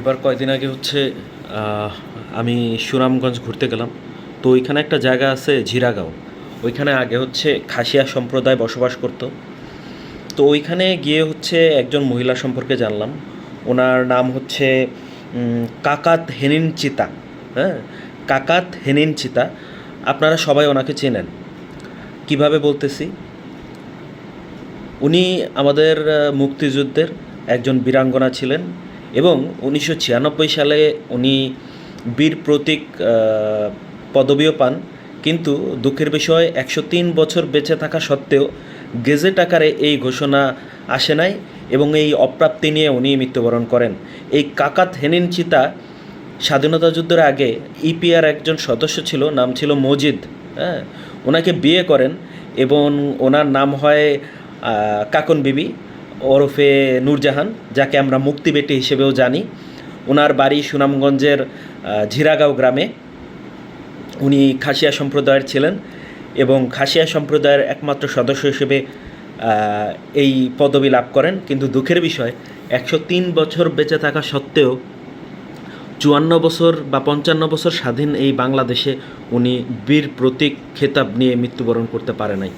এবার কয়দিন আগে হচ্ছে আমি সুনামগঞ্জ ঘুরতে গেলাম। তো ওইখানে একটা জায়গা আছে ঝিরাগাঁও। ওইখানে আগে হচ্ছে খাসিয়া সম্প্রদায় বসবাস করতো। তো ওইখানে গিয়ে হচ্ছে একজন মহিলা সম্পর্কে জানলাম। ওনার নাম হচ্ছে কাকাত হেনিন চিতা হ্যাঁ? কাকাত হেনিন চিতা আপনারা সবাই ওনাকে চেনেন। কীভাবে বলতেছি? উনি আমাদের মুক্তিযুদ্ধের একজন বীরাঙ্গনা ছিলেন। এবং উনিশশো ছিয়ানব্বই সালে উনি বীর প্রতীক পদবীও পান। কিন্তু দুঃখের বিষয়, একশো তিন বছর বেঁচে থাকা সত্ত্বেও গেজেট আকারে এই ঘোষণা আসে নাই এবং এই অপ্রাপ্তি নিয়ে উনি মৃত্যুবরণ করেন। এই কাকাত হেনিন চিতা স্বাধীনতা যুদ্ধের আগে ইপিআর একজন সদস্য ছিল, নাম ছিল মজিদ হ্যাঁ? ওনাকে বিয়ে করেন এবং ওনার নাম হয় কাকন বিবি। ওরফে নূরজাহান, যাকে আমরা মুক্তি বেটি হিসেবেও জানি। ওনার বাড়ি সুনামগঞ্জের ঝিরাগাঁও গ্রামে। উনি খাসিয়া সম্প্রদায়ের ছিলেন এবং খাসিয়া সম্প্রদায়ের একমাত্র সদস্য হিসেবে এই পদবি লাভ করেন। কিন্তু দুঃখের বিষয়, একশো তিন বছর বেঁচে থাকা সত্ত্বেও চুয়ান্ন বছর বা পঞ্চান্ন বছর স্বাধীন এই বাংলাদেশে উনি বীর প্রতীক খেতাব নিয়ে মৃত্যুবরণ করতে পারে নাই।